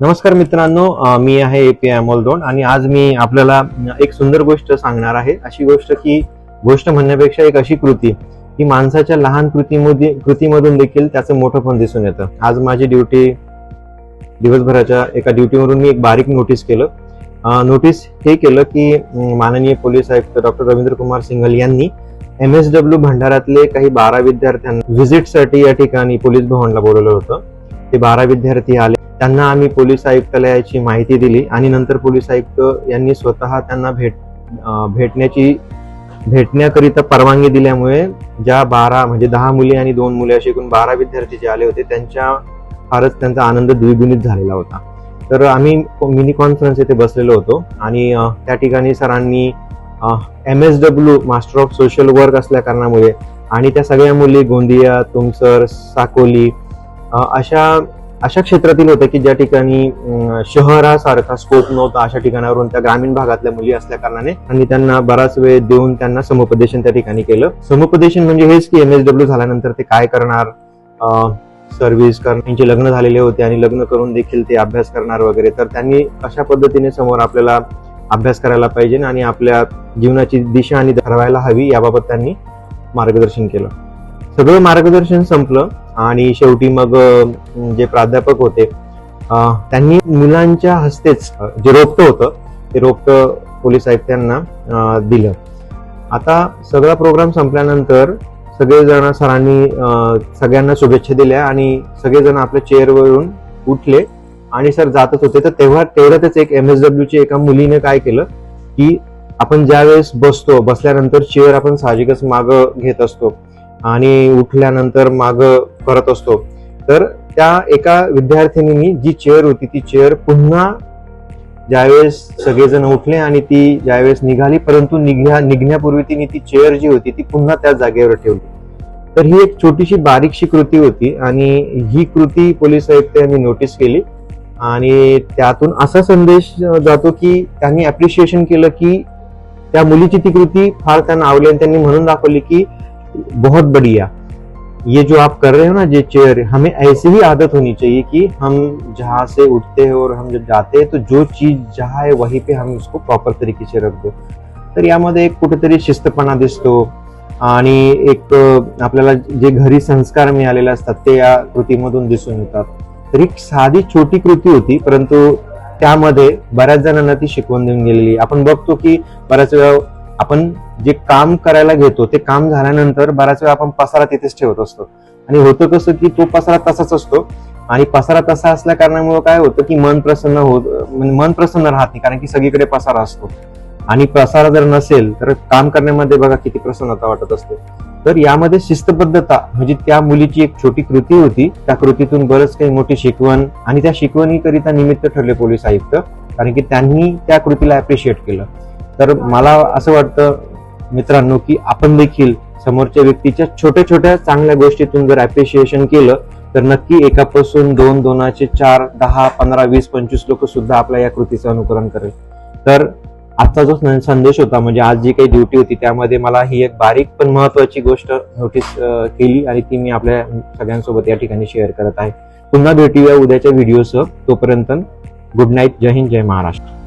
नमस्कार मित्रांनो मी आहे ए पी अमोल दोन आणि आज मी आपल्याला एक सुंदर गोष्ट सांगणार आहे. अशी गोष्ट की गोष्ट म्हणण्यापेक्षा एक अशी कृती की माणसाच्या लहान कृतीमध्ये कृतीमधून देखील त्याचं मोठंपण दिसून येतं. आज माझी ड्युटी दिवसभराच्या एका ड्युटीवरून मी एक बारीक नोटीस केलं. नोटीस हे केलं की माननीय पोलीस आयुक्त डॉक्टर रवींद्र कुमार सिंघल यांनी एम एस डब्ल्यू भंडारातले काही बारा विद्यार्थ्यांना व्हिजिटसाठी या ठिकाणी पोलीस भवनला बोलवलं होतं. ते बारा विद्यार्थी आले. त्यांना आम्ही पोलीस आयुक्तालयाची माहिती दिली आणि नंतर पोलीस आयुक्त यांनी स्वतः त्यांना भेट भेटण्याची भेटण्याकरिता परवानगी दिल्यामुळे ज्या बारा म्हणजे दहा मुली आणि दोन मुले असे एकूण बारा विद्यार्थी जे आले होते त्यांच्या फारच त्यांचा आनंद द्विगुणित झालेला होता. तर आम्ही मिनी कॉन्फरन्स येथे बसलेलो होतो आणि त्या ठिकाणी सरांनी M S W master of social work असल्या कारणामुळे आणि त्या सगळ्या मुली गोंदिया तुमसर साकोली अशा अशा क्षेत्रातील होत्या की ज्या ठिकाणी शहरासारखा स्कोप नव्हता अशा ठिकाणावरून त्या ग्रामीण भागातल्या मुली असल्या कारणाने आणि त्यांना बराच वेळ देऊन त्यांना समुपदेशन त्या ठिकाणी केलं. समुपदेशन म्हणजे हेच की एम एस डब्ल्यू झाल्यानंतर ते काय करणार? सर्व्हिस करण्याचे लग्न झालेले होते आणि लग्न करून देखील ते अभ्यास करणार वगैरे. तर त्यांनी अशा पद्धतीने समोर आपल्याला अभ्यास करायला पाहिजे आणि आपल्या जीवनाची दिशा आणि धरवायला हवी याबाबत त्यांनी मार्गदर्शन केलं. सगळं मार्गदर्शन संपलं आणि शेवटी मग जे प्राध्यापक होते त्यांनी मुलांच्या हस्तेच जे रोपटं होतं ते रोपटं पोलीस आयुक्तांना दिलं. आता सगळा प्रोग्राम संपल्यानंतर सगळेजण सरांनी सगळ्यांना शुभेच्छा दिल्या आणि सगळेजण आपल्या चेअरवरून उठले आणि सर जातच होते. तर तेव्हा तेवढ्यातच एक एम एस डब्ल्यूची एका मुलीने काय केलं की आपण ज्यावेळेस बसतो बसल्यानंतर चेअर आपण साहजिकच मागं घेत असतो. आणि उठल्यानंतर माग करत असतो. तर त्या एका विद्यार्थिनीनी जी चेअर होती ती चेअर पुन्हा ज्यावेळेस सगळेजण उठले आणि ती ज्यावेळेस निघाली परंतु निघण्या निघण्यापूर्वी तिने ती चेअर जी होती ती पुन्हा त्या जागेवर ठेवली. तर ही एक छोटीशी बारीकशी कृती होती आणि ही कृती पोलीस आयुक्त यांनी नोटीस केली आणि त्यातून असा संदेश जातो की त्यांनी अप्रिशिएशन केलं की त्या मुलीची ती कृती फार त्यांना आवडली आणि त्यांनी म्हणून दाखवली की बहुत बढ़िया। ये जो आप कर रहे हो ना ये चेयर हमें ऐसी ही आदत होनी चाहिए कि हम जहाँ से उठते हैं और हम जब जाते हैं तो जो चीज जहाँ है वहीं पे हम उसको प्रॉपर तरीके से रख दो। तर यामध्ये एक कुठेतरी शिस्तपणा दिसतो आणि एक आपल्याला जे घरी संस्कार मिळालेले असतात ते या कृतीमधून दिसून येतात. तर एक साधी छोटी कृती होती परंतु त्यामध्ये बऱ्याच जणांना ती शिकवण देऊन गेलेली. आपण बघतो की बऱ्याच वेळा आपण जे काम करायला घेतो ते काम झाल्यानंतर बऱ्याच वेळा आपण पसारा तिथेच ठेवत असतो. आणि होतं कसं की तो पसारा तसाच असतो. आणि पसारा तसा असल्या कारणामुळे काय होतं की मन प्रसन्न होत म्हणजे मन प्रसन्न राहत नाही कारण की सगळीकडे पसारा असतो. आणि पसारा जर नसेल तर काम करण्यामध्ये बघा किती प्रसन्नता वाटत असते. तर यामध्ये शिस्तबद्धता म्हणजे त्या मुलीची एक छोटी कृती होती. त्या कृतीतून बरंच काही मोठी शिकवण आणि त्या शिकवणीकरिता निमित्त ठरले पोलीस आयुक्त कारण की त्यांनी त्या कृतीला अप्रिशिएट केलं. तर मला असं वाटतं मित्रांनो की आपण देखील समोरच्या व्यक्तीच्या छोट्या छोट्या चांगल्या गोष्टीतून जर अप्रिशिएशन केलं तर नक्की एकापासून दोन दोनाचे चार दहा पंधरा वीस पंचवीस लोक सुद्धा आपल्या या कृतीचं अनुकरण करेल. तर आजचा जो संदेश होता म्हणजे आज जी काही ड्युटी होती त्यामध्ये मला ही एक बारीक पण महत्वाची गोष्ट नोटीस केली आणि ती मी आपल्या सगळ्यांसोबत या ठिकाणी शेअर करत आहे. पुन्हा भेटूया उद्याच्या व्हिडिओसह तोपर्यंत गुड नाईट जय हिंद जय महाराष्ट्र.